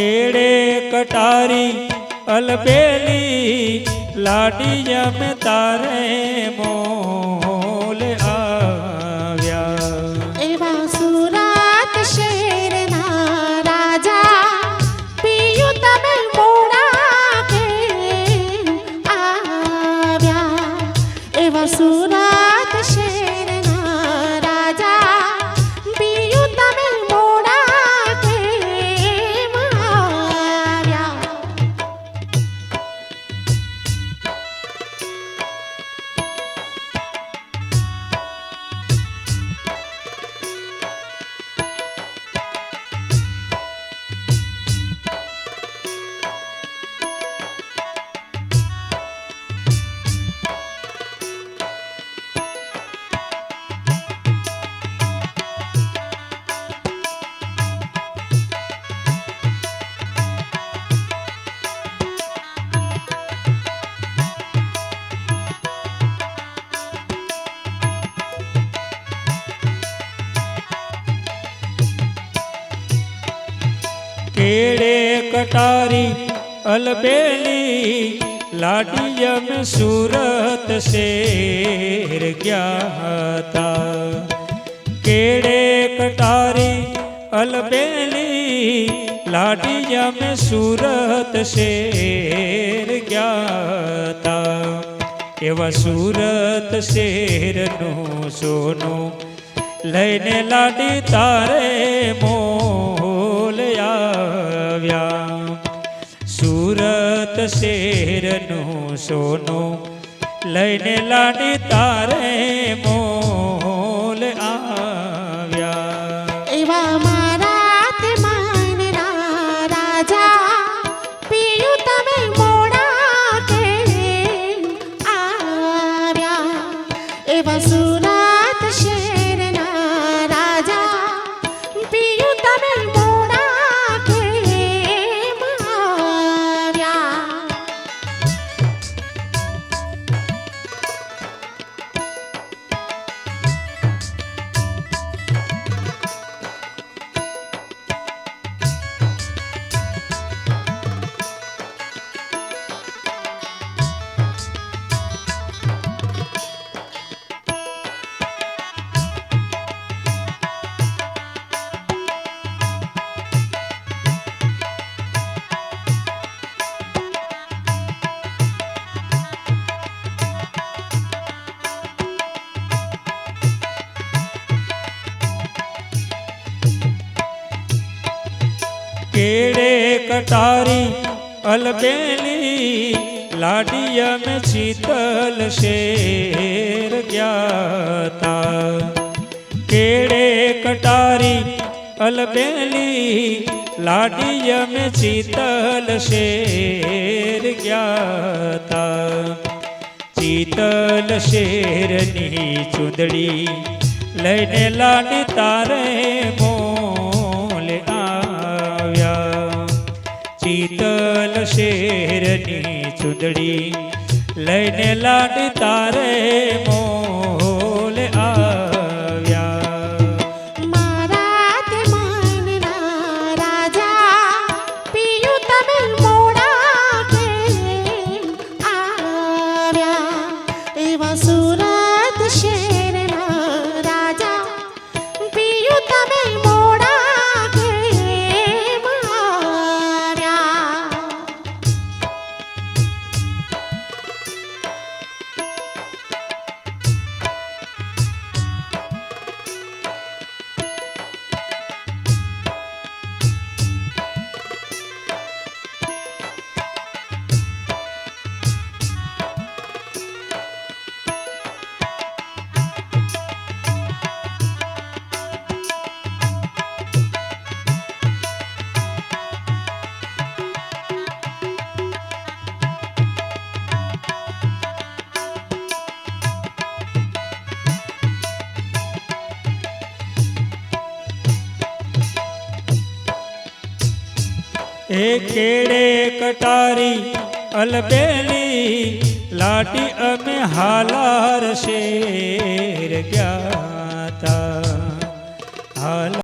કેડે કટારી અલબેલી લાડી જમે તારે મોલ આવ્યા એવા સુરત શહેરના રાજા પિયું તમે મોડા કે આવ્યા એવા સુરત કેડે કટારી, અલબેલી લાડી જમે સુરત શેર ગયા હતા? કેડે કટારી, અલબેલી લાડી જમે સુરત શેર ગયા હતા? એવા સુરત શેરનું સોનું લઈને લાડી તારે મોલ શેરનું સોનું લઈને લાડી તારે મોલ કેડે કટારી અલબેલી લાડિયા અમે શીતલ શેર ગયા કેડે કટારી અલબેલી લાડિયા અમે શીતલ શેર ગયા શીતલ શેરની ચૂંદડી લઈને લાડી તારે મોલ શેરની ચૂંદડી લઈને લાડ તારે મોલ એ કેડે કટારી અલબેલી લાટી અમે હાલાર શેર ગયા હતા હાલ